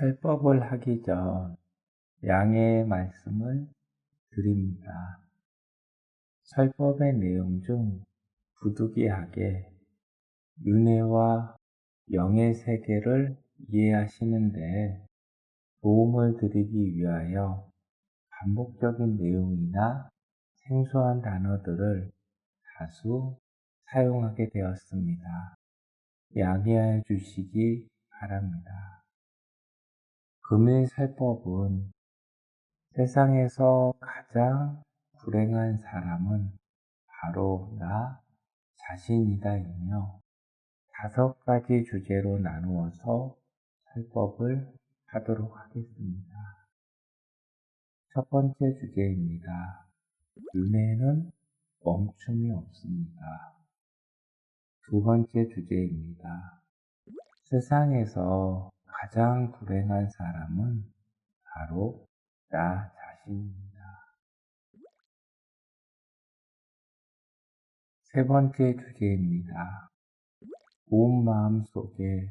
설법을 하기 전 양해의 말씀을 드립니다. 설법의 내용 중 부득이하게 윤회와 영의 세계를 이해하시는데 도움을 드리기 위하여 반복적인 내용이나 생소한 단어들을 다수 사용하게 되었습니다. 양해해 주시기 바랍니다. 금일살법은 세상에서 가장 불행한 사람은 바로 나 자신이다이며 다섯 가지 주제로 나누어서 살법을 하도록 하겠습니다. 첫 번째 주제입니다. 윤회는 멈춤이 없습니다. 두 번째 주제입니다. 세상에서 가장 불행한 사람은 바로 나 자신입니다. 세 번째 주제입니다. 온 마음 속에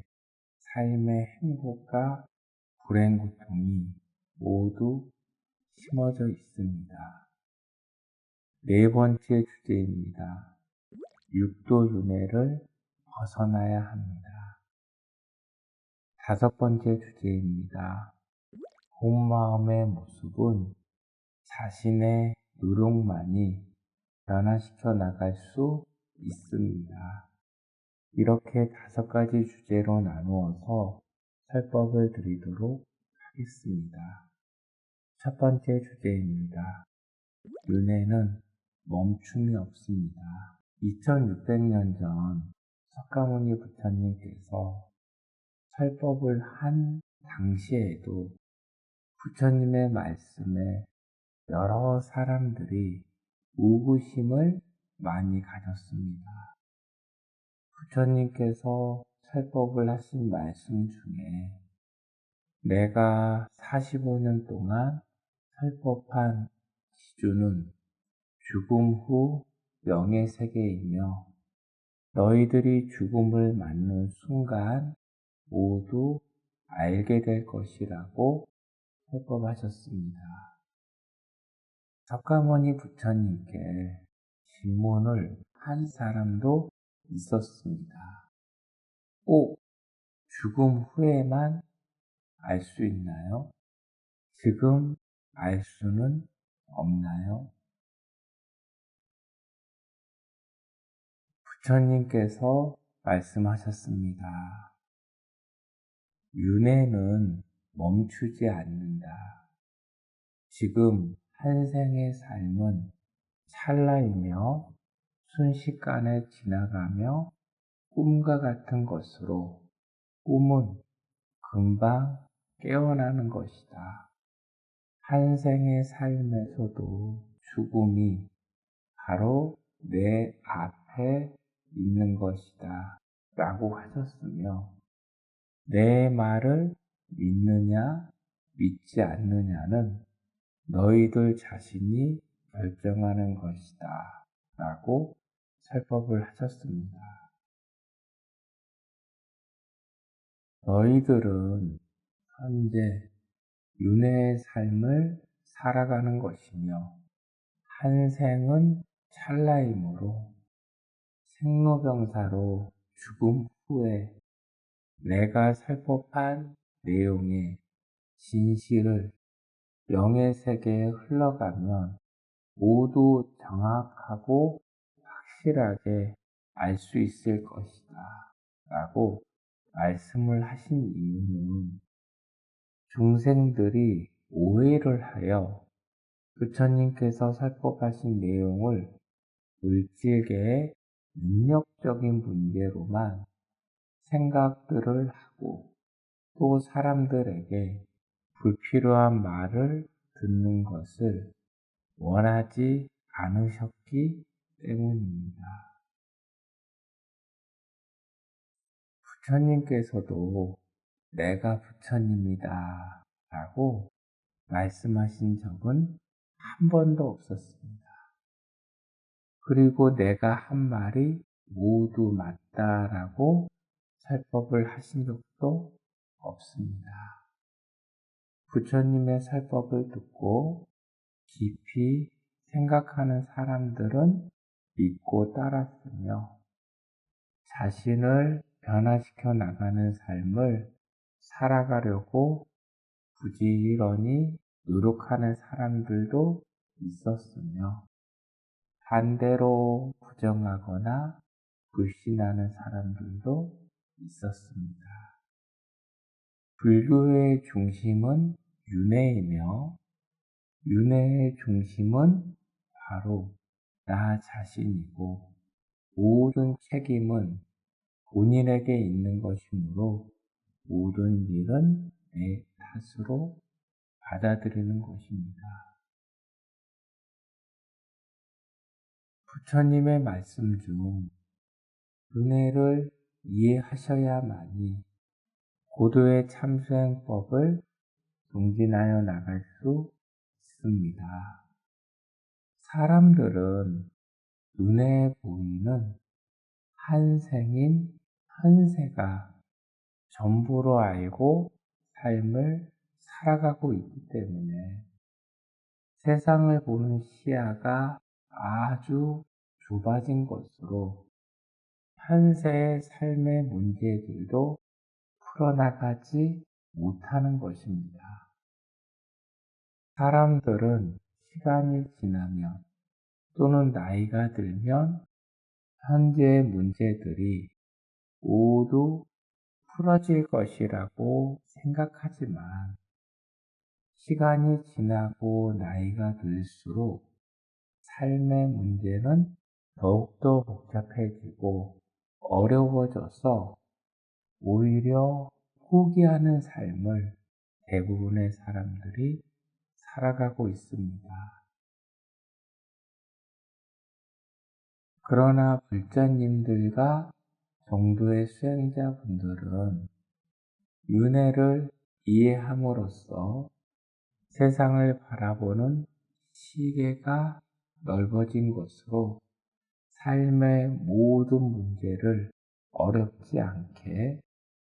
삶의 행복과 불행 고통이 모두 심어져 있습니다. 네 번째 주제입니다. 육도 윤회를 벗어나야 합니다. 다섯 번째 주제입니다. 온 마음의 모습은 자신의 노력만이 변화시켜 나갈 수 있습니다. 이렇게 다섯 가지 주제로 나누어서 설법을 드리도록 하겠습니다. 첫 번째 주제입니다. 윤회는 멈춤이 없습니다. 2600년 전 석가모니 부처님께서 설법을 한 당시에도 부처님의 말씀에 여러 사람들이 우구심을 많이 가졌습니다. 부처님께서 설법을 하신 말씀 중에 내가 45년 동안 설법한 기준은 죽음 후 영의 세계이며 너희들이 죽음을 맞는 순간 모두 알게 될 것이라고 설법하셨습니다. 석가모니 부처님께 질문을 한 사람도 있었습니다. 꼭 죽음 후에만 알 수 있나요? 지금 알 수는 없나요? 부처님께서 말씀하셨습니다. 윤회는 멈추지 않는다. 지금 한 생의 삶은 찰나이며 순식간에 지나가며 꿈과 같은 것으로 꿈은 금방 깨어나는 것이다. 한 생의 삶에서도 죽음이 바로 내 앞에 있는 것이다. 라고 하셨으며 내 말을 믿느냐, 믿지 않느냐는 너희들 자신이 결정하는 것이다. 라고 설법을 하셨습니다. 너희들은 현재 윤회의 삶을 살아가는 것이며 한 생은 찰나이므로 생로병사로 죽음 후에 내가 살법한 내용의 진실을 영의 세계에 흘러가면 모두 정확하고 확실하게 알 수 있을 것이다. 라고 말씀을 하신 이유는 중생들이 오해를 하여 부처님께서 살법하신 내용을 물질계의 능력적인 문제로만 생각들을 하고 또 사람들에게 불필요한 말을 듣는 것을 원하지 않으셨기 때문입니다. 부처님께서도 내가 부처님이다 라고 말씀하신 적은 한 번도 없었습니다. 그리고 내가 한 말이 모두 맞다라고 설법을 하신 적도 없습니다. 부처님의 설법을 듣고 깊이 생각하는 사람들은 믿고 따랐으며 자신을 변화시켜 나가는 삶을 살아가려고 부지런히 노력하는 사람들도 있었으며 반대로 부정하거나 불신하는 사람들도 있었습니다. 불교의 중심은 윤회이며 윤회의 중심은 바로 나 자신이고 모든 책임은 본인에게 있는 것이므로 모든 일은 내 탓으로 받아들이는 것입니다. 부처님의 말씀 중 은혜를 이해하셔야만이 고도의 참수행법을 동진하여 나갈 수 있습니다. 사람들은 눈에 보이는 한생인 현세가 전부로 알고 삶을 살아가고 있기 때문에 세상을 보는 시야가 아주 좁아진 것으로 현세의 삶의 문제들도 풀어나가지 못하는 것입니다. 사람들은 시간이 지나면 또는 나이가 들면 현재의 문제들이 모두 풀어질 것이라고 생각하지만 시간이 지나고 나이가 들수록 삶의 문제는 더욱더 복잡해지고 어려워져서 오히려 포기하는 삶을 대부분의 사람들이 살아가고 있습니다. 그러나 불자님들과 정도의 수행자분들은 윤회를 이해함으로써 세상을 바라보는 시계가 넓어진 것으로 삶의 모든 문제를 어렵지 않게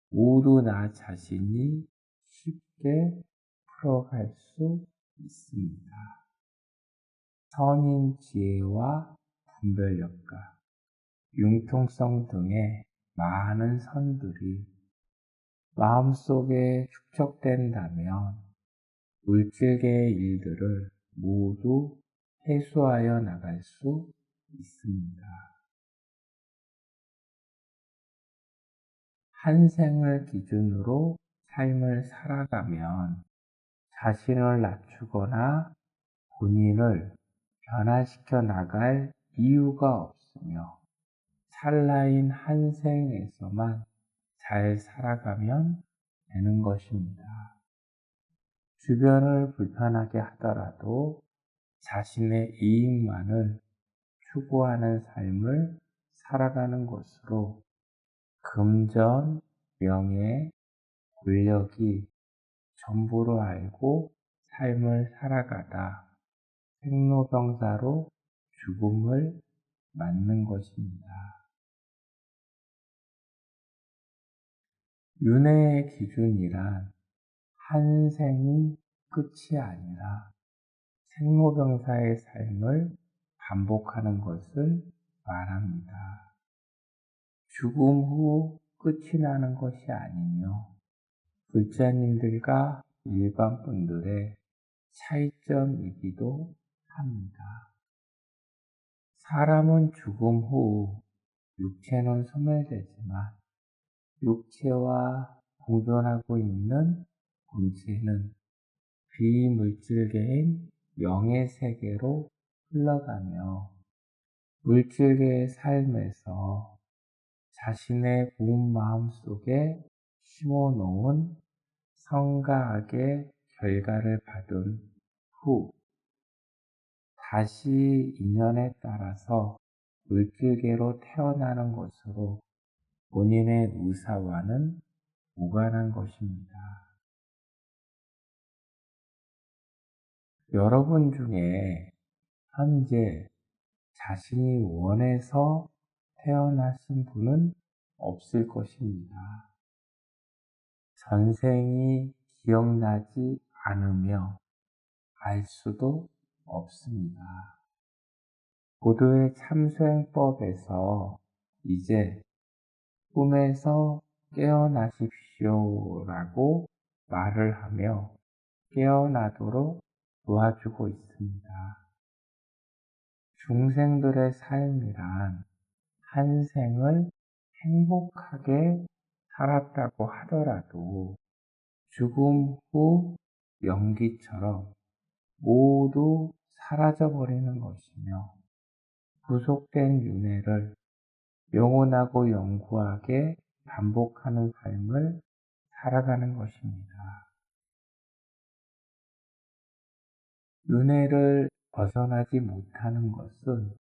모두 나 자신이 쉽게 풀어갈 수 있습니다. 선인 지혜와 분별력과 융통성 등의 많은 선들이 마음속에 축적된다면 물질계의 일들을 모두 해소하여 나갈 수 있습니다. 한 생을 기준으로 삶을 살아가면 자신을 낮추거나 본인을 변화시켜 나갈 이유가 없으며 찰나인 한 생에서만 잘 살아가면 되는 것입니다. 주변을 불편하게 하더라도 자신의 이익만을 추구하는 삶을 살아가는 것으로 금전, 명예, 권력이 전부로 알고 삶을 살아가다 생로병사로 죽음을 맞는 것입니다. 윤회의 기준이란 한 생이 끝이 아니라 생로병사의 삶을 반복하는 것을 말합니다. 죽음 후 끝이 나는 것이 아니며 불자님들과 일반 분들의 차이점이기도 합니다. 사람은 죽음 후 육체는 소멸되지만 육체와 공존하고 있는 본체는 비물질계인 영의 세계로 흘러가며 물질계의 삶에서 자신의 부은 마음 속에 심어놓은 악의 결과를 받은 후 다시 인연에 따라서 물질계로 태어나는 것으로 본인의 의사와는 무관한 것입니다. 여러분 중에 현재 자신이 원해서 태어나신 분은 없을 것입니다. 전생이 기억나지 않으며 알 수도 없습니다. 고도의 참수행법에서 이제 꿈에서 깨어나십시오 라고 말을 하며 깨어나도록 도와주고 있습니다. 중생들의 삶이란 한 생을 행복하게 살았다고 하더라도 죽음 후 연기처럼 모두 사라져버리는 것이며 구속된 윤회를 영원하고 영구하게 반복하는 삶을 살아가는 것입니다. 윤회를 벗어나지 못하는 것은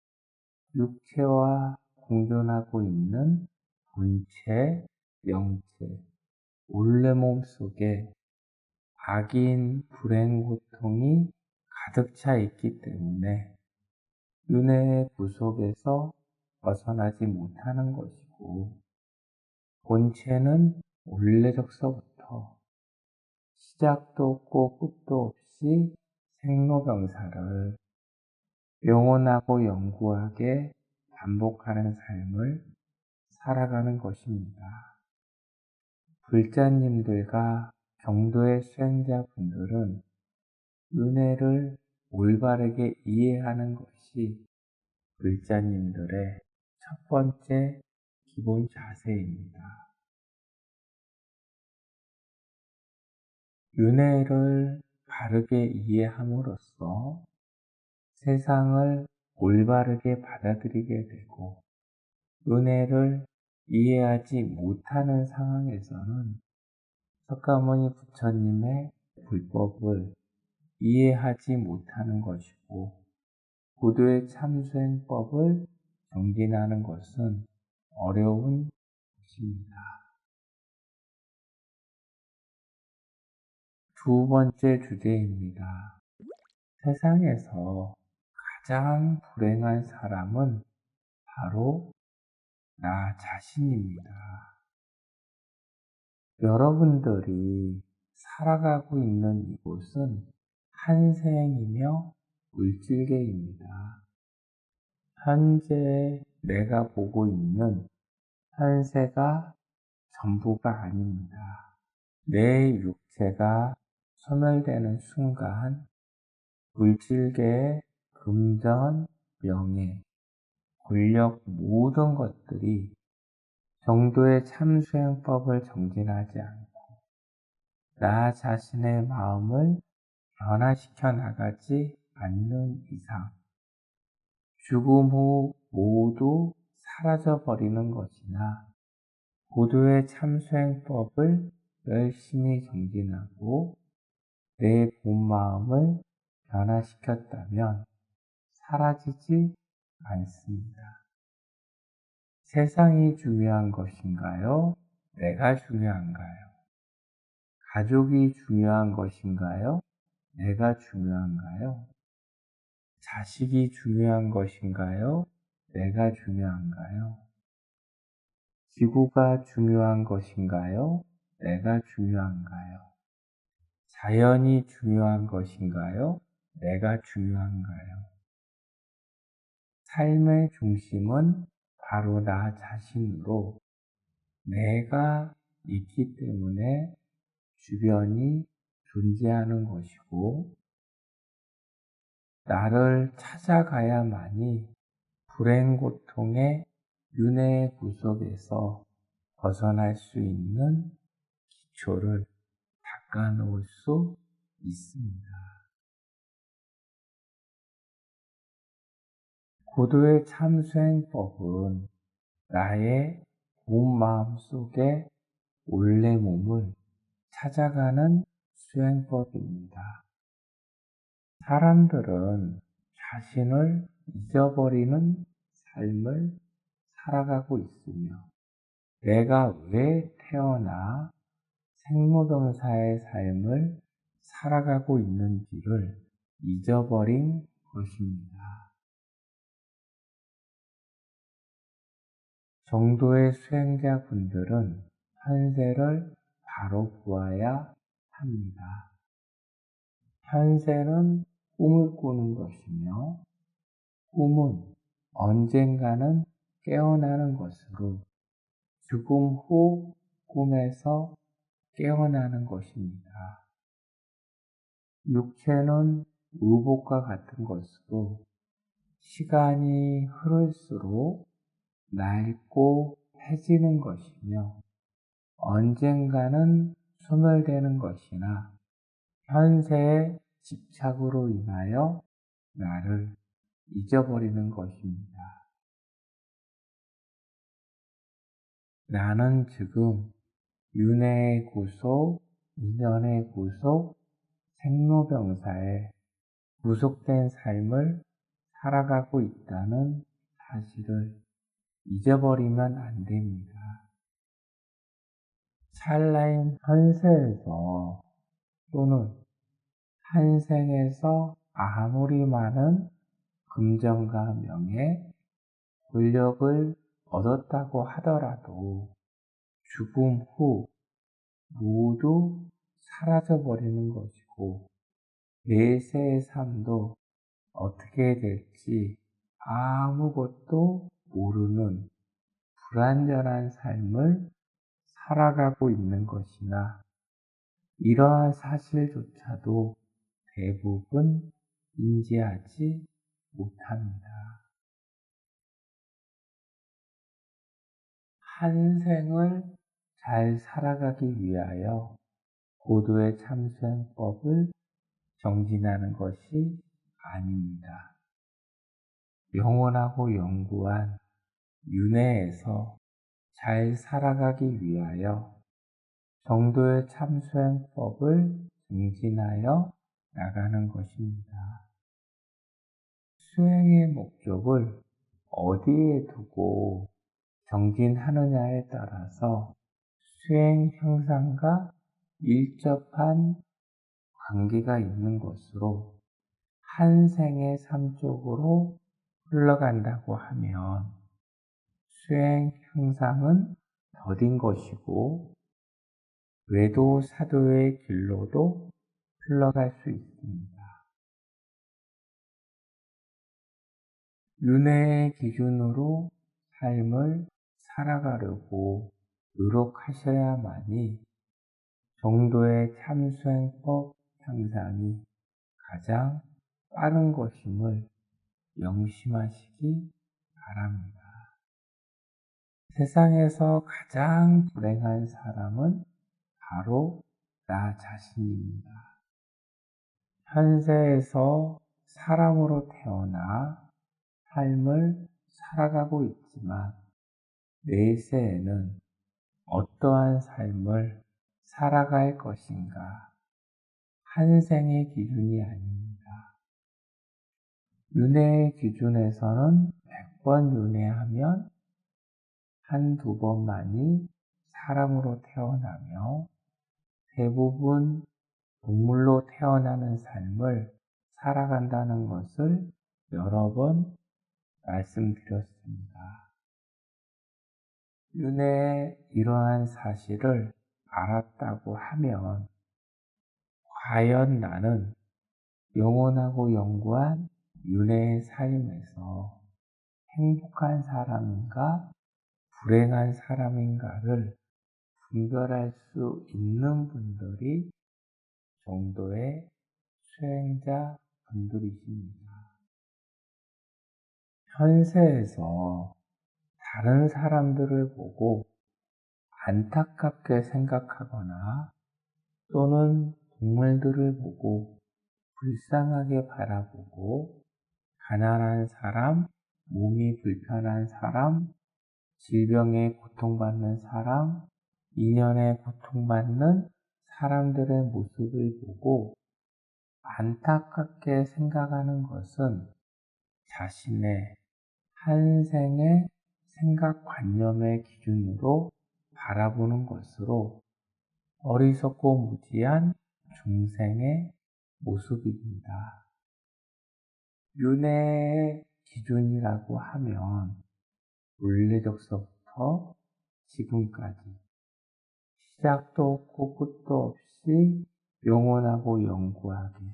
육체와 공존하고 있는 본체, 영체, 원래 몸 속에 악인 불행 고통이 가득 차 있기 때문에 윤회의 구속에서 벗어나지 못하는 것이고 본체는 원래적서부터 시작도 없고 끝도 없이 생로병사를 영원하고 영구하게 반복하는 삶을 살아가는 것입니다. 불자님들과 경도의 수행자분들은 은혜를 올바르게 이해하는 것이 불자님들의 첫 번째 기본 자세입니다. 윤회를 바르게 이해함으로써 세상을 올바르게 받아들이게 되고 은혜를 이해하지 못하는 상황에서는 석가모니 부처님의 불법을 이해하지 못하는 것이고 고도의 참수행법을 정진하는 것은 어려운 것입니다. 두 번째 주제입니다. 세상에서 가장 불행한 사람은 바로 나 자신입니다. 여러분들이 살아가고 있는 이곳은 한생이며 물질계입니다. 현재 내가 보고 있는 현세가 전부가 아닙니다. 내 육체가 소멸되는 순간 물질계의 금전, 명예, 권력 모든 것들이 정도의 참수행법을 정진하지 않고 나 자신의 마음을 변화시켜 나가지 않는 이상 죽음 후 모두 사라져 버리는 것이나 고도의 참수행법을 열심히 정진하고 내 본마음을 변화시켰다면 사라지지 않습니다. 세상이 중요한 것인가요? 내가 중요한가요? 가족이 중요한 것인가요? 내가 중요한가요? 자식이 중요한 것인가요? 내가 중요한가요? 지구가 중요한 것인가요? 내가 중요한가요? 자연이 중요한 것인가요? 내가 중요한가요? 삶의 중심은 바로 나 자신으로 내가 있기 때문에 주변이 존재하는 것이고 나를 찾아가야만이 불행 고통의 윤회의 구속에서 벗어날 수 있는 기초를 닦아놓을 수 있습니다. 고도의 참수행법은 나의 온 마음 속에 원래 몸을 찾아가는 수행법입니다. 사람들은 자신을 잊어버리는 삶을 살아가고 있으며 내가 왜 태어나 생로병사의 삶을 살아가고 있는지를 잊어버린 것입니다. 정도의 수행자분들은 현세를 바로 보아야 합니다. 현세는 꿈을 꾸는 것이며 꿈은 언젠가는 깨어나는 것으로 죽음 후 꿈에서 깨어나는 것입니다. 육체는 의복과 같은 것으로 시간이 흐를수록 낡고 해지는 것이며 언젠가는 소멸되는 것이나 현세의 집착으로 인하여 나를 잊어버리는 것입니다. 나는 지금 윤회의 구속, 인연의 구속, 생로병사에 구속된 삶을 살아가고 있다는 사실을 잊어버리면 안 됩니다. 찰나인 현세에서 또는 한생에서 아무리 많은 금전과 명예, 권력을 얻었다고 하더라도 죽음 후 모두 사라져버리는 것이고 내세의 삶도 어떻게 될지 아무것도 모르는 불안전한 삶을 살아가고 있는 것이나 이러한 사실조차도 대부분 인지하지 못합니다. 한 생을 잘 살아가기 위하여 고도의 참수행법을 정진하는 것이 아닙니다. 영원하고 영구한 윤회에서 잘 살아가기 위하여 정도의 참수행법을 증진하여 나가는 것입니다. 수행의 목적을 어디에 두고 정진하느냐에 따라서 수행 형상과 밀접한 관계가 있는 것으로 한 생의 삶 쪽으로 흘러간다고 하면 수행 형상은 더딘 것이고 외도 사도의 길로도 흘러갈 수 있습니다. 윤회의 기준으로 삶을 살아가려고 노력하셔야만이 정도의 참수행법 향상이 가장 빠른 것임을 명심하시기 바랍니다. 세상에서 가장 불행한 사람은 바로 나 자신입니다. 현세에서 사람으로 태어나 삶을 살아가고 있지만 내세에는 어떠한 삶을 살아갈 것인가 한 생의 기준이 아닙니다. 윤회의 기준에서는 100번 윤회하면 한두 번만이 사람으로 태어나며 대부분 동물로 태어나는 삶을 살아간다는 것을 여러 번 말씀드렸습니다. 윤회의 이러한 사실을 알았다고 하면 과연 나는 영원하고 영구한 윤회의 삶에서 행복한 사람인가 불행한 사람인가를 분별할 수 있는 분들이 정도의 수행자 분들이십니다. 현세에서 다른 사람들을 보고 안타깝게 생각하거나 또는 동물들을 보고 불쌍하게 바라보고 가난한 사람, 몸이 불편한 사람, 질병에 고통받는 사람, 인연에 고통받는 사람들의 모습을 보고 안타깝게 생각하는 것은 자신의 한 생의 생각 관념의 기준으로 바라보는 것으로 어리석고 무지한 중생의 모습입니다. 윤회의 기준이라고 하면 물리적서부터 지금까지 시작도 없고 끝도 없이 영원하고 영구하게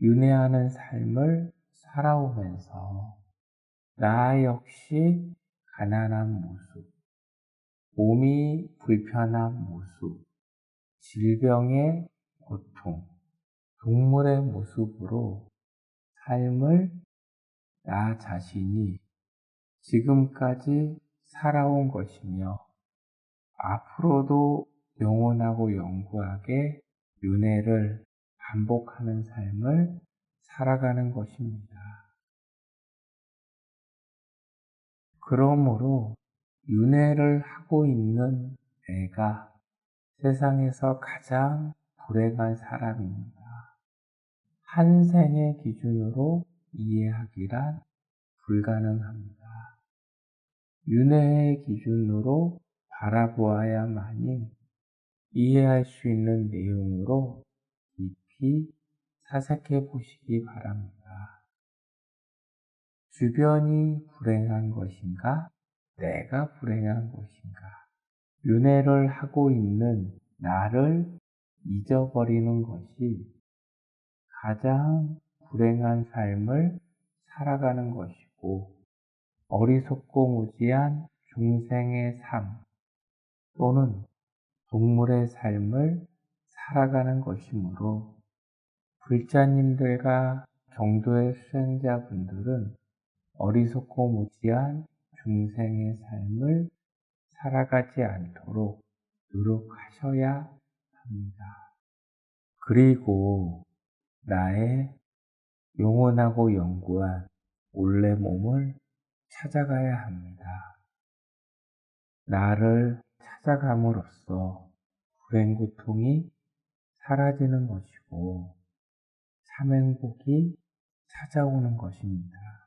윤회하는 삶을 살아오면서 나 역시 가난한 모습, 몸이 불편한 모습, 질병의 고통, 동물의 모습으로 삶을 나 자신이 지금까지 살아온 것이며 앞으로도 영원하고 영구하게 윤회를 반복하는 삶을 살아가는 것입니다. 그러므로 윤회를 하고 있는 내가 세상에서 가장 불행한 사람입니다. 한 생의 기준으로 이해하기란 불가능합니다. 윤회의 기준으로 바라보아야만이 이해할 수 있는 내용으로 깊이 사색해 보시기 바랍니다. 주변이 불행한 것인가? 내가 불행한 것인가? 윤회를 하고 있는 나를 잊어버리는 것이 가장 불행한 삶을 살아가는 것이고 어리석고 무지한 중생의 삶 또는 동물의 삶을 살아가는 것이므로 불자님들과 경도의 수행자분들은 어리석고 무지한 중생의 삶을 살아가지 않도록 노력하셔야 합니다. 그리고 나의 영원하고 영구한 원래 몸을 찾아가야 합니다. 나를 찾아감으로써 불행 고통이 사라지는 것이고 참행복이 찾아오는 것입니다.